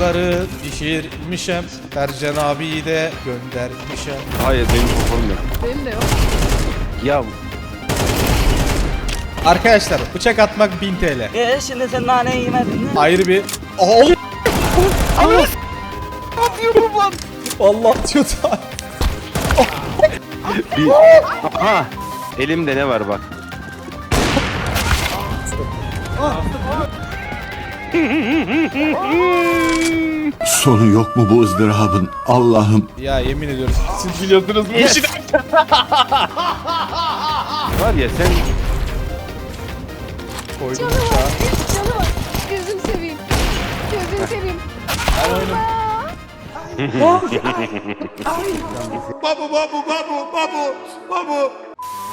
Tavukları pişirmişem. Tercan abiyi de göndermişem. Hayır benim poporum yok. Benim de yok. Ya Arkadaşlar bıçak atmak 1000 TL. E şimdi sen naneyi yemedin mi? Ayrı bir... Oğlum! Allah! Atıyor bu lan. Vallahi atıyordu abi. bir... Aha! Elimde ne var bak. Sonu yok mu bu ızdırabın? Allah'ım Ya yemin ediyorum siz biliyordunuz bu işi. Var ya sen Koydum Canı var. Canı var. Gözünü seveyim. Gözünü seveyim. Ben oyunu...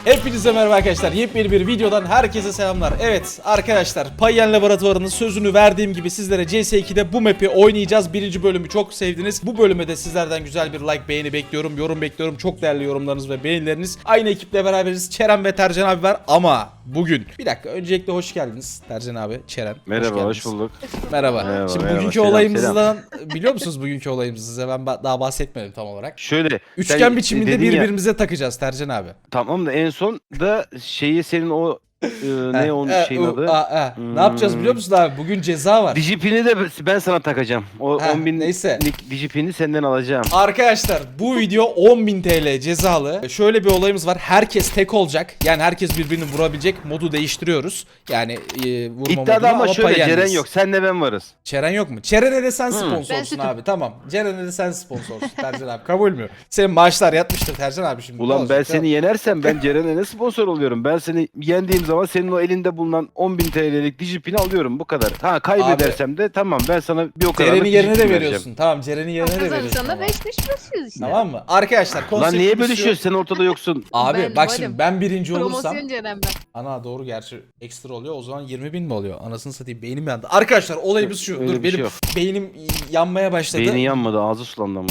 Hepinize merhaba arkadaşlar. Yepyeni bir videodan herkese selamlar. Evet arkadaşlar Payyen Laboratuvarı'nın sözünü verdiğim gibi sizlere CS2'de bu map'i oynayacağız. Birinci bölümü çok sevdiniz. Bu bölüme de sizlerden güzel bir like beğeni bekliyorum. Yorum bekliyorum. Çok değerli yorumlarınız ve beğenileriniz. Aynı ekiple beraberiz. Çeren ve Tercan abi var ama bugün. Bir dakika öncelikle hoş geldiniz Tercan abi, Çeren. merhaba geldiniz. hoş bulduk. Merhaba. Merhaba, Şimdi merhaba. bugünkü Selam, olayımızdan biliyor musunuz bugünkü olayımızı size ben daha bahsetmedim tam olarak. Şöyle Üçgen biçiminde dedin ya, birbirimize takacağız Tercan abi. tamam da en son da şeyi senin o e, ne onun e, şeyin adı? a, e. Hmm. Ne yapacağız biliyor musun abi? Bugün ceza var. Dijipini de ben sana takacağım. O Heh, 10 bin neyse. dijipini senden alacağım. Arkadaşlar bu video 10.000 TL cezalı. Şöyle bir olayımız var. Herkes tek olacak. Yani herkes birbirini vurabilecek. Modu değiştiriyoruz. Yani e, vurma İddiada modunu ama şöyle Ceren yenmeyiz. yok. Senle ben varız. Çeren yok mu? Çeren'e de sen Ben sponsorsun abi. Tamam. Ceren'e de sen sponsorsun Tercan abi. Kabul mü? Senin maaşlar yatmıştır Tercan abi şimdi. Ulan ben seni yenersem ben Ceren'e ne sponsor oluyorum? Ben seni yendiğim zaman senin o elinde bulunan 10.000 TL'lik dijipini alıyorum bu kadar. Ha kaybedersem de tamam ben sana bir o kadar Ceren'in yerine de veriyorsun. Tamam Ceren'in yerine de veriyorsun. Kazanırsan da ama. 5 5 basıyoruz işte. Tamam mı? Arkadaşlar Lan konseptimiz niye bölüşüyorsun sen ortada yoksun? Abi Ben bak varım. şimdi ben birinci olursam Promosyon Ceren ben. Ana doğru gerçi ekstra oluyor o zaman 20 bin mi oluyor? Anasını satayım beynim yandı. Arkadaşlar olayımız şu. Öyle Dur bir şey benim yok. beynim yanmaya başladı. Beynin yanmadı ağzı sulandı ama.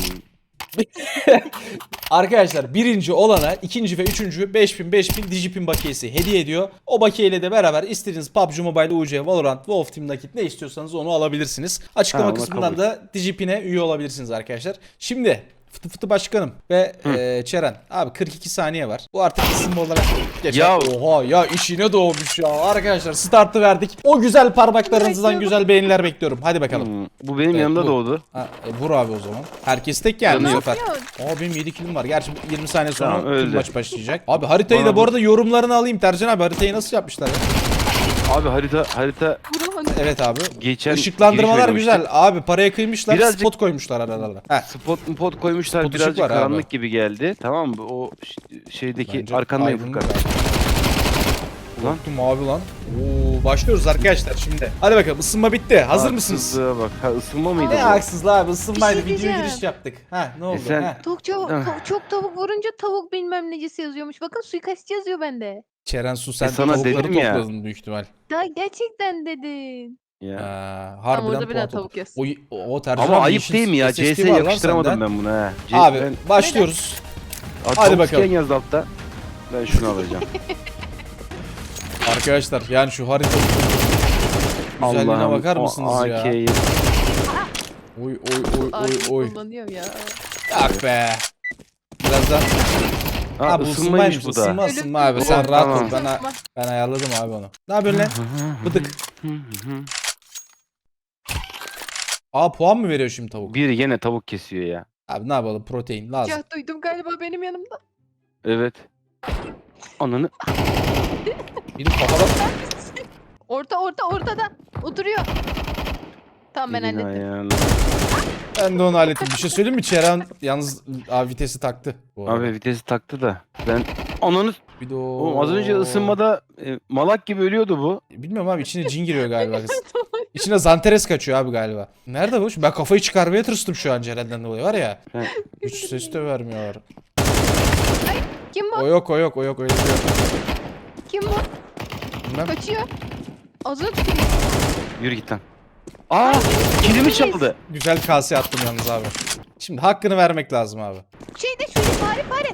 Arkadaşlar birinci olana ikinci ve üçüncü 5000 5000 Digipin bakiyesi hediye ediyor. O bakiyeyle de beraber istediğiniz PUBG Mobile, UC, Valorant, Wolf Team nakit ne istiyorsanız onu alabilirsiniz. Açıklama Ha, kısmından kabul. da Digipin'e üye olabilirsiniz arkadaşlar. Şimdi Fıtı fıtı başkanım ve eee, Çeren abi 42 saniye var. Bu artık isim olarak geçer. Ya- Oha ya işine doğmuş ya. Arkadaşlar startı verdik. O güzel parmaklarınızdan güzel beğeniler bekliyorum. Hadi bakalım. Hmm, bu benim Evet, yanımda bu. doğdu. Ha, e, vur abi o zaman. Herkes tek geldi bu yok. sefer. Aa benim 7 kilim var. Gerçi 20 saniye sonra Tamam, tüm öldü. maç başlayacak. Abi haritayı Bana da bu bu- arada yorumlarını alayım Tercan abi. Haritayı nasıl yapmışlar ya? Abi harita harita. Evet abi. geçen Işıklandırmalar güzel. Abi paraya kıymışlar. Birazcık- Spot koymuşlar aralarına. Heh. Spot pot koymuşlar Spot ışık birazcık var abi. karanlık gibi geldi. Tamam mı? O ş- şeydeki Bence arkandayım aydınlık Furkan. abi. Lan. Korktum abi lan. Oo, başlıyoruz arkadaşlar şimdi. Hadi bakalım ısınma bitti. Hazır mısınız? Haksızlığa bak. Ha, ısınma mıydı Ne bu? haksızlığı abi ısınmaydı. Bir şey Video diyeceğim. giriş yaptık. Ha ne oldu? sen- Heh. Tavuk çok, Ah. tav- çok tavuk vurunca tavuk bilmem necesi yazıyormuş. Bakın suikastçı yazıyor bende. Çeren su sen E sana tavukları dedim ya. topladın büyük ihtimal. Daha gerçekten dedin. Ya. Ha, harbiden orada bir daha puan tavuk yaz. O, o, o Tercan Ama abi ayıp yeşil değil mi ya? SSD CS var lan yakıştıramadım senden. ben buna. C- Abi ben, başlıyoruz. Aa, hadi tavuk bakalım. scan yazdı altta. Ben şunu alacağım. Arkadaşlar yani şu harita güzelliğine Allah'ım, bakar o mısınız ya? AK'yi Oy oy oy oy oy. kullanıyorum ya. Yak be. Birazdan ha, bu ısınmaymış bu da. Isınma ısınma abi sen Tamam, rahat tamam. ol ben, ben ayarladım abi onu. Ne yapıyorsun lan? Bıdık. Aa puan mı veriyor şimdi tavuk? Biri yine tavuk kesiyor ya. Abi ne yapalım protein lazım. Ya duydum galiba benim yanımda. Evet. Ananı. Biri kafada Orta orta ortada. Oturuyor. Tamam ben elini hallettim. ayağını. Ben de onu hallettim. Bir şey söyleyeyim mi? Çeren yalnız abi vitesi taktı. Bu arada. Abi vitesi taktı da. Ben ananı. Bir de o... Oğlum az önce ısınmada e, malak gibi ölüyordu bu. Bilmiyorum abi içine cin giriyor galiba kız. İçine zanteres kaçıyor abi galiba. Nerede bu? Ben kafayı çıkarmaya tırstım şu an Ceren'den dolayı var ya. He. Hiç ses de vermiyor. Kim O bu? yok o yok o yok öyle bir şey yok. Kim bu? Bilmem. Kaçıyor. Ağzına tükürüyor. Yürü git lan. Aa, kilimi çaldı. Güzel kase attım yalnız abi. Şimdi hakkını vermek lazım abi. Şeyde şöyle fare fare.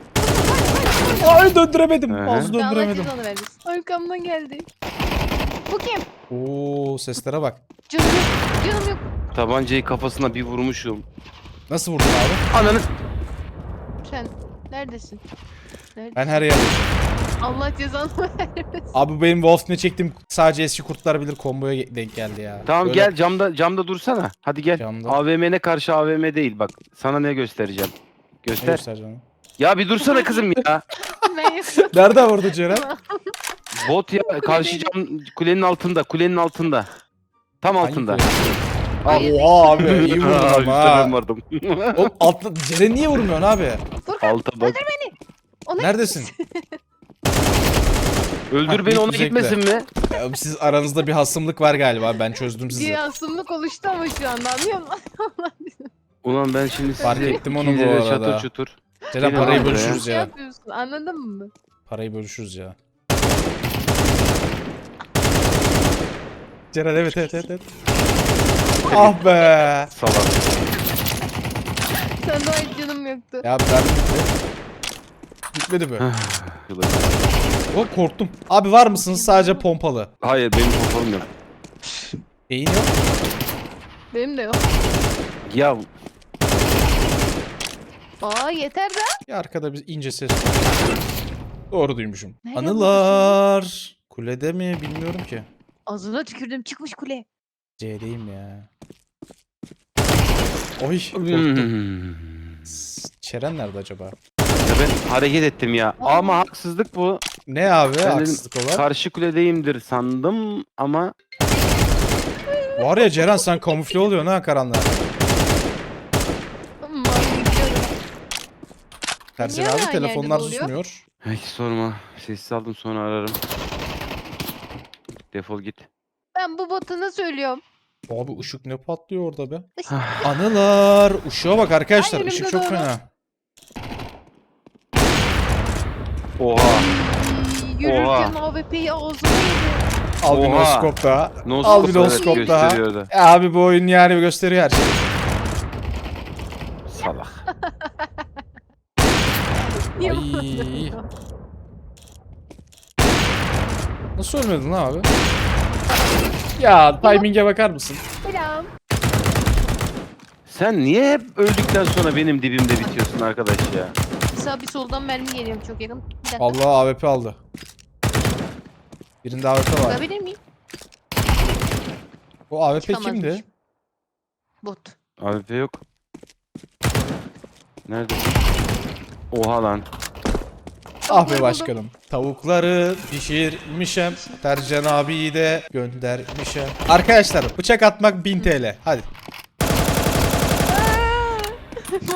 Ay döndüremedim. Hı. Ağzı Allah döndüremedim. cezanı vermesin. Arkamdan geldi. Bu kim? Oo seslere bak. Canım yok. Canım yok. Tabancayı kafasına bir vurmuşum. Nasıl vurdun abi? Ananı. Sen neredesin? Nerede? Ben her yerde. Allah cezanı vermesin. Abi benim Wolf'ne çektiğim sadece eski kurtlar bilir komboya denk geldi ya. Tamam Böyle- gel camda camda dursana. Hadi gel. Camda. AVM'ne karşı AVM değil bak. Sana ne göstereceğim. Ne Göster. göstereceğim? Ya bir dursana kızım ya. ben yapıyorum. Nerede vurdu Ceren? Bot ya karşı cam kulenin altında. Kulenin altında. Tam altında. Hayır. Oha abi iyi vurdun Aa, ama üstte ha. ben vardım. Oğlum altla... Ceren niye vurmuyorsun abi? Furkan Alta bak. ona Neredesin? Öldür Ha, beni ona gitmeyecek de. gitmesin mi? Ya, Siz aranızda bir hasımlık var galiba ben çözdüm sizi. bir asımlık oluştu ama şu anda anlıyor musun? Ulan ben şimdi sizi Fark ettim onu bu ikinize de arada. Çatır çutur. Ceren parayı abi buraya. bölüşürüz şey ya. yapıyorsun anladın mı? Parayı bölüşürüz ya. Ceren evet evet evet. evet. ah be. Salak. Sen de hiç canım yoktu. Ya ben Bitmedi mi? O korktum. Abi var mısınız sadece pompalı? Hayır benim popom yok. Beyin yok. Benim de yok. Ya Aa yeter de. Bir arkada bir ince ses. Doğru duymuşum. Nerede Anılar. Kulede mi bilmiyorum ki. Ağzına tükürdüm çıkmış kule. C'deyim ya. Oy korktum. Hmm. Çeren nerede acaba? Ya ben hareket ettim ya. Ama haksızlık bu. Ne abi dedim, haksızlık olan? Karşı kuledeyimdir sandım ama Var ya Ceren sen kamufle oluyorsun ha karanlığa. Tersen Niye abi aynı yerde telefonlar oluyor? susmuyor. hiç sorma. Sessiz aldım sonra ararım. Defol git. Ben bu botuna söylüyorum. Abi ışık ne patlıyor orada be. Işık. Anılar. Işığa bak arkadaşlar. Ay, Işık çok doğru. fena. Oha. Yürürken. AWP'yi ağzına yedi. Al bir Oha. noskop daha. No Al bir scope, evet, noskop daha. gösteriyordu. E Abi bu oyun yani gösteriyor her şeyi. Salak. Niye Ay. Nasıl ölmedin lan abi? Ya timing'e bakar mısın? Selam. Sen niye hep öldükten sonra benim dibimde bitiyorsun arkadaş ya? Bir sağ bir soldan mermi geliyor çok yakın. Bir dakika. Allah AWP aldı. Birinde AWP var. Bakabilir miyim? O AWP Çıkamazmış. kimdi? Bot. AWP yok. Nerede? Oha lan. Ah be başkanım. Tavukları pişirmişem. Tercan abiyi de göndermişem. Arkadaşlar bıçak atmak 1000 TL. Hadi.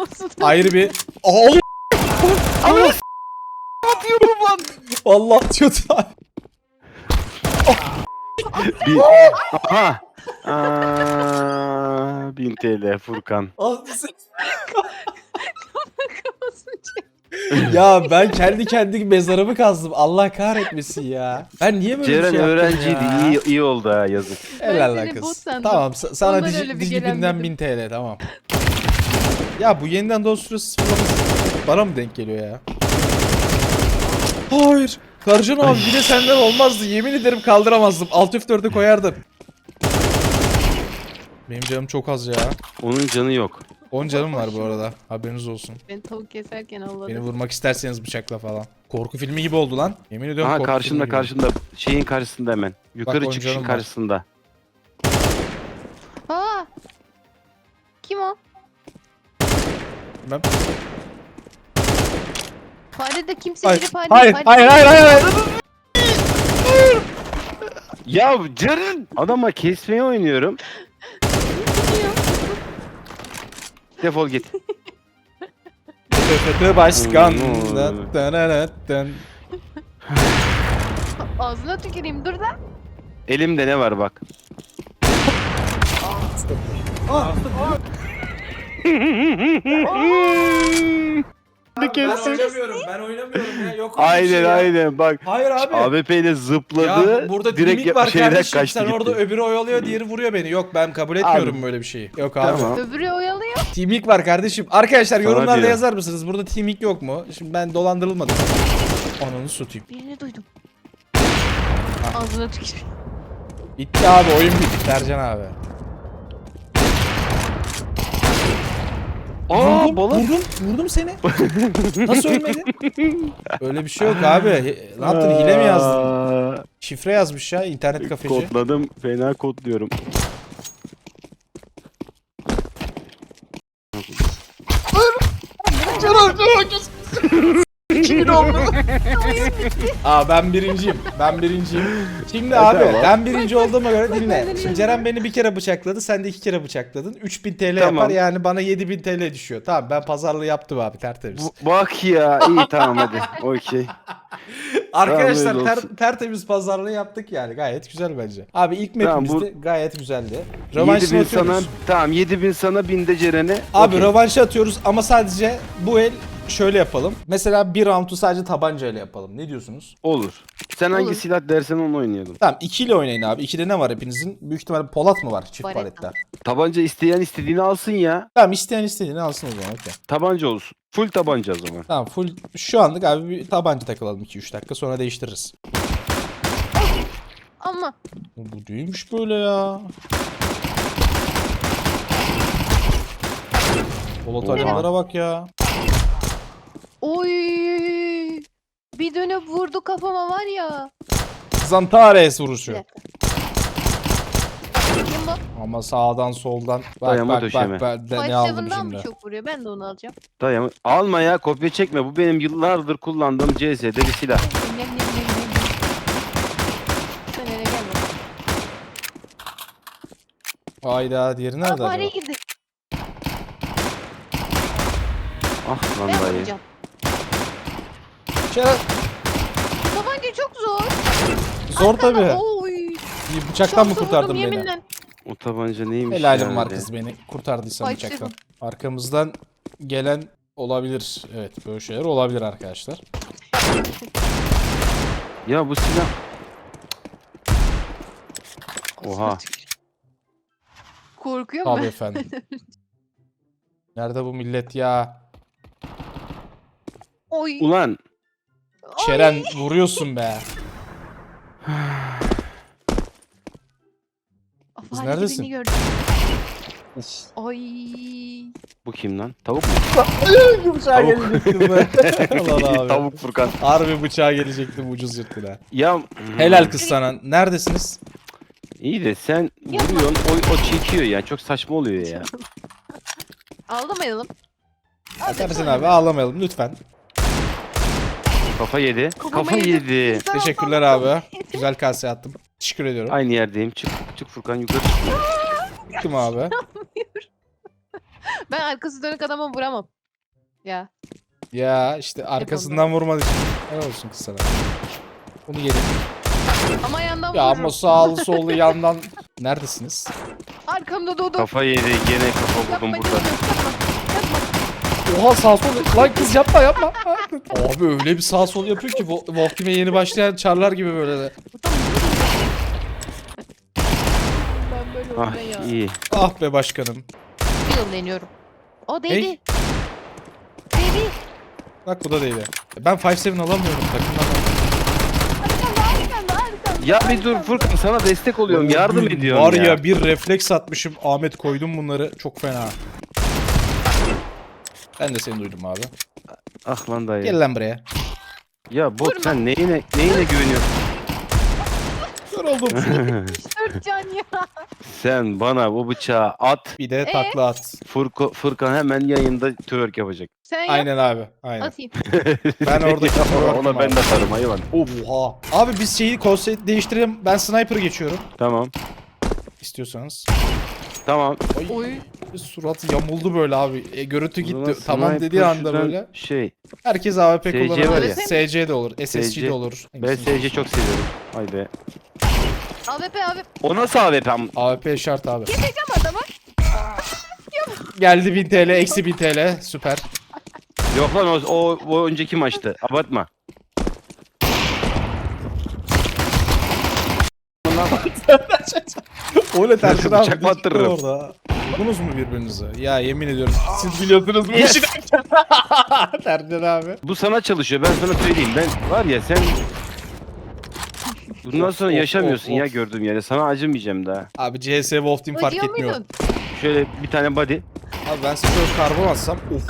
Olsun. Ayrı bir... Oğlum. Allah atıyordum lan. Vallahi atıyordu abi. Bir... Aha. Aa, 1000 TL Furkan. Kafasını çek. ya ben kendi kendi mezarımı kazdım. Allah kahretmesin ya. Ben niye böyle bir Ceren şey yaptım öğrenciydi. ya? İyi, iyi oldu ha yazık. Helal Ben lan seni bot kız. sandım. Tamam sa- sana Ondan öyle bir digibinden gelenmedim. 1000 TL tamam. Ya bu yeniden dost süresi sıfırlaması bana mı denk geliyor ya? Hayır. Karcan abi bir de senden olmazdı. Yemin ederim kaldıramazdım. Alt F4'e koyardım. Benim canım çok az ya. Onun canı yok. 10 canım var bu arada. Haberiniz olsun. Ben tavuk keserken Beni avladım. vurmak isterseniz bıçakla falan. Korku filmi gibi oldu lan. Yemin ediyorum Aha korku filmi karşında gibi. karşında şeyin karşısında hemen. Yukarı on çıkışın canım var. karşısında. Aa! Kim o? Ben... Fare de kimse Hayır, biri fare. hayır, fare- hayır, hayır, hayır, hayır. Ya Ceren! Adama kesmeye oynuyorum. Defol git. FFT başkan. Dın dın dın dın. Ağzına tüküreyim dur da. Elimde ne var bak. Ben oynamıyorum, ben oynamıyorum ya. Yok Aynen aynen bak. Hayır abi. AWP ile zıpladı. ya burada direkt direkt var şeyden kardeşim. kaçtı Sen gitti. orada öbürü oyalıyor, diğeri vuruyor beni. Yok ben kabul etmiyorum böyle bir şeyi. Yok abi. Tamam. Öbürü oyalıyor. Teaming var kardeşim. Arkadaşlar Sana yorumlarda diyor. yazar mısınız? Burada teaming yok mu? Şimdi ben dolandırılmadım. Ananı satayım. Birini duydum. Ağzına tüküreyim. Bitti abi oyun bitti Tercan abi. Aa vurdum, balık. vurdum, vurdum seni. Nasıl ölmedin? Öyle bir şey yok abi. Ne yaptın? Hile mi yazdın? Şifre yazmış ya internet kafeci. Kodladım. Fena kodluyorum. Aa ben birinciyim. Ben birinciyim. Şimdi abi tamam. ben birinci olduğuma göre dinle. Şimdi. Ceren beni bir kere bıçakladı. Sen de iki kere bıçakladın. 3000 TL Tamam. yapar yani bana 7000 TL düşüyor. Tamam ben pazarlığı yaptım abi tertemiz. Bu- Bak ya. iyi tamam hadi. Okey. Arkadaşlar Tamam, öyle ter- olsun. tertemiz pazarlığı yaptık yani gayet güzel bence. Abi ilk Tamam, mapimizde gayet güzeldi. Rövanşını 7000 sana atıyoruz. tamam 7000 sana 1000 de Ceren'e. Abi Okey. rövanşı atıyoruz ama sadece bu el şöyle yapalım. Mesela bir roundu sadece tabancayla yapalım. Ne diyorsunuz? Olur. Sen hangi Olur. silah dersen onu oynayalım. Tamam ikiyle oynayın abi. İkide ne var hepinizin? Büyük ihtimalle Polat mı var? Çift Baretta. paletler. Tabanca isteyen istediğini alsın ya. Tamam isteyen istediğini alsın o zaman okey. Tabanca olsun. Full tabanca o zaman. Tamam full şu anlık abi bir tabanca takılalım 2-3 dakika sonra değiştiririz. Ama Bu değilmiş böyle ya. Polat Oha. bak ya. Oy bir dönüp vurdu kafama var ya. Zantares vuruşu. dakika. Kim bu? Ama sağdan soldan. Bak Dayama bak döşeme. bak ben de Five ne aldım mı şimdi. çok vuruyor? Ben de onu alacağım. Dayım alma ya kopya çekme. Bu benim yıllardır kullandığım CS'de bir silah. Nem nem nem nem nem. Sen öyle gelme. Hayda diğeri Aa, nerede fare acaba? girdi. Ah lan Ben dayı. vuracağım. Şöyle- Tabanca çok zor. Zor Arkana- tabi. Oy. Bir bıçaktan mı Şansa kurtardın vurdum, beni? yeminle. O tabanca neymiş Helalim ya var kız beni kurtardıysan bıçaktan. Arkamızdan gelen olabilir. Evet böyle şeyler olabilir arkadaşlar. Ya bu silah... Oha. Korkuyor mu? Tabii efendim. Nerede bu millet ya? Oy. Ulan Çeren vuruyorsun be. Kız Fare neredesin? Beni gördü. Ay. bu kim lan? Tavuk mu? Bıçağa gelecektim ben. Ulan abi. Tavuk Furkan. Harbi bıçağa gelecektim ucuz yırttın ha. Ya Helal kız sana. Neredesiniz? İyi de sen vuruyorsun o, o çekiyor ya. Çok saçma oluyor ya. Ağlamayalım. Tersin abi ağlamayalım lütfen. Kafa yedi. Kafa yedi. Teşekkürler abi. Güzel kase attım. Teşekkür ediyorum. Aynı yerdeyim. Çık çık Furkan yukarı çık. Kim abi? Ben arkası dönük adama vuramam. Ya. Ya işte arkasından vurmadı. Ne olsun kız sana. Bunu yedim. Ama yandan Ya vururum. ama sağlı sollu yandan. Neredesiniz? Arkamda Dodo. Kafa yedi. Gene kafa buldum canım, burada. Oha sağ sol. Lan kız yapma yapma. Abi öyle bir sağ sol yapıyor ki Team'e yeni başlayan çarlar gibi böyle de. Ben böyle Ah ya. iyi. Ah be başkanım. Yıl deniyorum. O değdi. Hey. Değdi. Bak bu da değil. Ben 5-7 alamıyorum takımdan. Ya bir dur Furkan sana destek oluyorum. Yardım ediyorum Var ya. ya bir refleks atmışım. Ahmet koydum bunları. Çok fena. Ben de seni duydum abi. Ah lan dayı. Gel lan buraya. Ya bot Vurma. sen neyine neyine güveniyorsun? Kör oldum. Dört can ya. sen bana bu bıçağı at. bir de takla at. Furko, Furkan hemen yayında twerk yapacak. Sen yap. Aynen abi. Aynen. Atayım. Ben oradaki Ona ben de atarım hayvan. Oha. Abi biz şeyi konsept değiştirelim. Ben sniper geçiyorum. Tamam. İstiyorsanız. Tamam. Oy. suratı yamuldu böyle abi. E, görüntü O zaman gitti. Tamam sniper dediği anda şuradan böyle. Şey. Herkes AWP SC kullanabilir. var ya. SC de olur. SSG de olur. Ben SC çok seviyorum. Ay be. AWP abi. O nasıl AWP? am- AWP şart abi. Keseceğim adamı. Geldi 1000 TL, eksi 1000 TL. Süper. Yok lan o, o, o önceki maçtı. Abartma. Öyle tersi abi. Bıçak battırırım. Orada. Buldunuz mu birbirinizi? Ya yemin ediyorum. Siz biliyorsunuz bu işi. Terden abi. Bu sana çalışıyor ben sana söyleyeyim. Ben var ya sen Bundan sonra Of, yaşamıyorsun of, ya of. gördüğüm yere. Sana acımayacağım daha. Abi CS Wolf Team fark etmiyor. muydun? Şöyle bir tane body. Abi ben size şöyle karbon atsam. Of.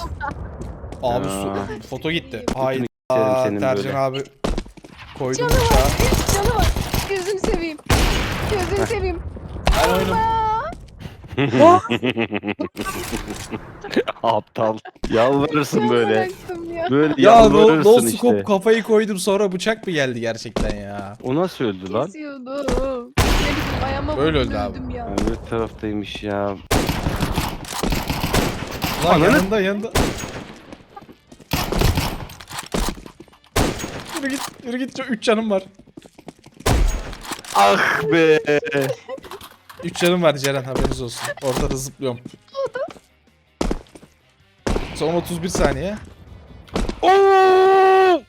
Abi Aa. su- foto gitti. Hayır. isterim Aa, senin Tercan böyle. abi. Koydum Canı uçağa. var. Canı var. Gözünü seveyim. Gözünü seveyim. Ben oyunum. Aptal. Yalvarırsın böyle. Böyle Ya no, yalvarırsın no işte. scope kafayı koydum sonra bıçak mı geldi gerçekten ya? O nasıl öldü lan? Kesiyordum. Ne bileyim ayağıma Böyle vurdum, öldü abi. öldüm ya. Öbür taraftaymış ya. Lan Ananı- yanında yanında. Yürü git, yürü git. 3 canım var. Ah be. 3 canım var Ceren haberiniz olsun. Ortada zıplıyorum. Son 31 saniye. Oo!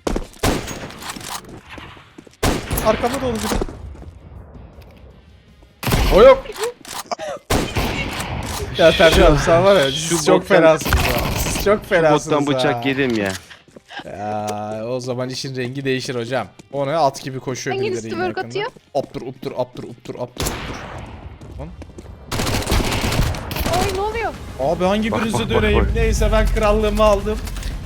Arkamda da onu biri. O yok. ya Tercan abi sen var ya siz Şu çok fenasınız ya. Siz çok fenasınız Bottan bıçak ha. yedim ya. Ya, o zaman işin rengi değişir hocam. O ne at gibi koşuyor Hanginiz birileri yine twerk yakında. atıyor? Optur uptur optur uptur optur uptur. Ay ne oluyor? Abi hangi Bak, birinize bak, bak, döneyim? bak. Neyse ben krallığımı aldım.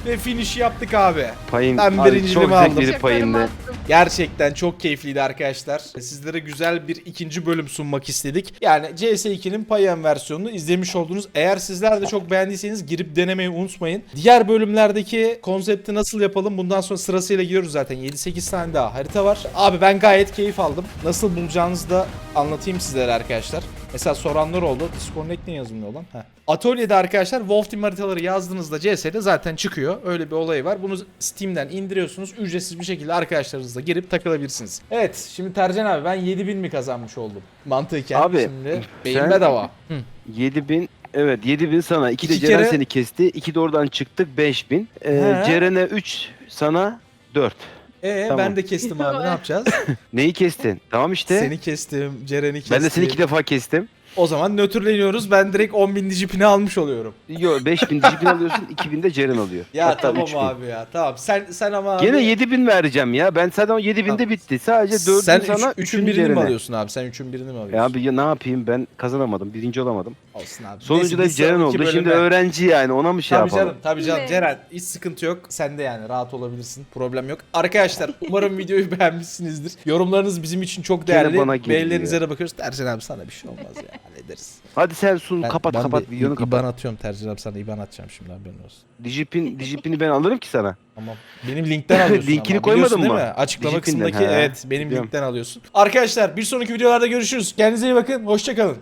Ve finish yaptık abi. Payın Ben Abi birinciliğimi çok aldım. attım. Gerçekten çok keyifliydi arkadaşlar. Sizlere güzel bir ikinci bölüm sunmak istedik. Yani CS2'nin Payen versiyonunu izlemiş oldunuz. Eğer sizler de çok beğendiyseniz girip denemeyi unutmayın. Diğer bölümlerdeki konsepti nasıl yapalım bundan sonra sırasıyla giriyoruz zaten. 7-8 tane daha harita var. Abi ben gayet keyif aldım. Nasıl bulacağınızı da anlatayım sizlere arkadaşlar. Mesela soranlar oldu. Disconnect ne yazılmıyor lan? Heh. Atölyede arkadaşlar Wolf Team haritaları yazdığınızda CS'de zaten çıkıyor. Öyle bir olayı var. Bunu Steam'den indiriyorsunuz. Ücretsiz bir şekilde arkadaşlarınızla girip takılabilirsiniz. Evet. Şimdi Tercan abi ben 7000 mi kazanmış oldum? Mantıken. Abi, Şimdi beyin sen- bedava. Hı. 7000 evet 7000 sana. 2 de Ceren kere- seni kesti. 2 de oradan çıktık 5000. Ee. Ceren'e 3 sana 4. Ee Tamam. ben de kestim abi ne yapacağız? Neyi kestin? Tamam işte. Seni kestim, Ceren'i kestim. ben de seni 2 defa kestim. O zaman nötrleniyoruz. Ben direkt 10.000 dijipini almış oluyorum. Yo 5000 Cibin alıyorsun 2000 de Ceren alıyor. Ya Hatta tamam 3000. abi ya. Tamam. Sen sen ama abi- Gene 7000 vereceğim ya. Ben zaten o 7000'de Tamam. bitti. Sadece 4'ün Sen sana 3'ün 3'ün birini mi alıyorsun abi? Sen 3'ün birini mi alıyorsun? Ya abi ya ne yapayım ben kazanamadım. Birinci olamadım. Olsun abi. Sonuncu Neyse, da Ceren sonraki oldu. Şimdi öğrenci yani ona mı şey Tabii yapalım? canım, tabii canım. Ne? Ceren hiç sıkıntı yok. Sen de yani rahat olabilirsin. Problem yok. Arkadaşlar umarım videoyu beğenmişsinizdir. Yorumlarınız bizim için çok Gene değerli. bana geliyor Beğenilerinize de bakıyoruz. Tercan abi sana bir şey olmaz ya. Hallederiz. Hadi sen sun Ben- kapat ben kapat bir videonu kapat. İban atıyorum Tercan abi sana İban atacağım şimdi haberin olsun. Dijipin, Dijipin'i ben alırım ki sana. Tamam. Benim linkten alıyorsun Linkini ama. koymadın Biliyorsun değil mı? mi? Açıklama Dijipinden, kısmındaki evet benim Biliyorum. linkten alıyorsun. Arkadaşlar bir sonraki videolarda görüşürüz. Kendinize iyi bakın. Hoşçakalın.